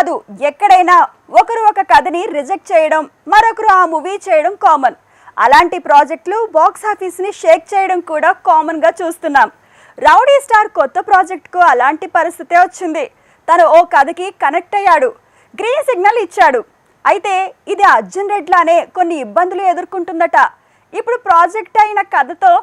కాదు. ఎక్కడైనా ఒకరు ఒక కథని రిజెక్ట్ చేయడం మరొకరు ఆ మూవీ చేయడం కామన్. అలాంటి ప్రాజెక్టులు బాక్స్ ఆఫీస్ని షేక్ చేయడం కూడా కామన్గా చూస్తున్నాం. రౌడీ స్టార్ కొత్త ప్రాజెక్ట్కు అలాంటి పరిస్థితే వచ్చింది. తను ఓ కథకి కనెక్ట్ అయ్యాడు. గ్రీన్ సిగ్నల్ ఇచ్చాడు. అయితే ఇది అర్జున్ రెడ్లానే కొన్ని ఇబ్బందులు ఎదుర్కొంటుందట. ఇప్పుడు ప్రాజెక్ట్ అయిన కథతో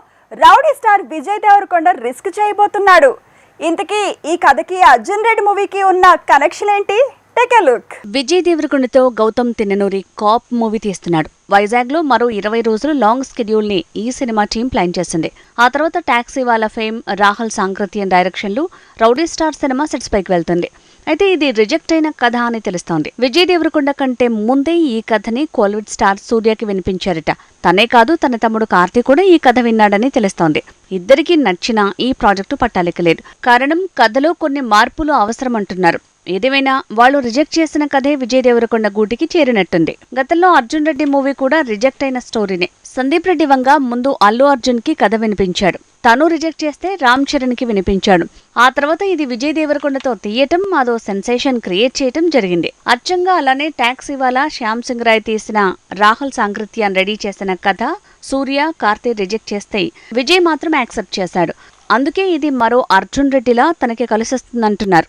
rowdy star Vijay Devarakonda risk చేయబోతున్నాడు. ఇంతకీ ఈ కథకి అర్జున్ రెడ్డి మూవీకి ఉన్న కనెక్షన్ ఏంటి టేక్ ఎ లుక్ విజయ్ దేవరకొండతో గౌతమ్ తిన్ననూరి కాప్ మూవీ తీస్తున్నాడు. వైజాగ్లో మరో ఇరవై రోజులు లాంగ్ స్కెడ్యూల్ని ఈ సినిమా టీం ప్లాన్ చేసింది. ఆ తర్వాత టాక్సీ వాళ్ళ ఫేమ్ రాహుల్ సాంకృత్యం డైరెక్షన్లు రౌడీ స్టార్ సినిమా సెట్స్ పైకి వెళ్తుంది. అయితే ఇది రిజెక్ట్ అయిన కథ అని తెలుస్తోంది. విజయ్ దేవరకొండ కంటే ముందే ఈ కథని కోల్విడ్ స్టార్ సూర్యకి వినిపించారట. తనే కాదు తన తమ్ముడు కార్తీ కూడా ఈ కథ విన్నాడని తెలుస్తోంది. ఇద్దరికీ నచ్చిన ఈ ప్రాజెక్టు పట్టాలెక్కలేదు. కారణం కథలో కొన్ని మార్పులు అవసరం అంటున్నారు ఏదేమైనా వాళ్ళు రిజెక్ట్ చేసిన కథే విజయ్ దేవరకొండ గూటికి చేరినట్టుంది. గతంలో అర్జున్ రెడ్డి మూవీ కూడా రిజెక్ట్ అయిన స్టోరీనే. సందీప్ రెడ్డి వంగ ముందు అల్లు అర్జున్కి కథ వినిపించాడు. తను రిజెక్ట్ చేస్తే రామ్ చరణ్కి వినిపించాడు. ఆ తర్వాత ఇది విజయ్ దేవరకొండతో తీయటం అదో సెన్సేషన్ క్రియేట్ చేయటం జరిగింది. అచ్చంగా అలానే ట్యాక్సీ వాలా శ్యామ్ సింగ్ రాయ్ తీసిన రాహుల్ సాంకృత్యాన్ని రెడీ చేసిన కథ సూర్య కార్తీ రిజెక్ట్ చేస్తే విజయ్ మాత్రం యాక్సెప్ట్ చేశాడు. అందుకే ఇది మరో అర్జున్ రెడ్డిలా తనకి కలిసొస్తుందంటున్నారు.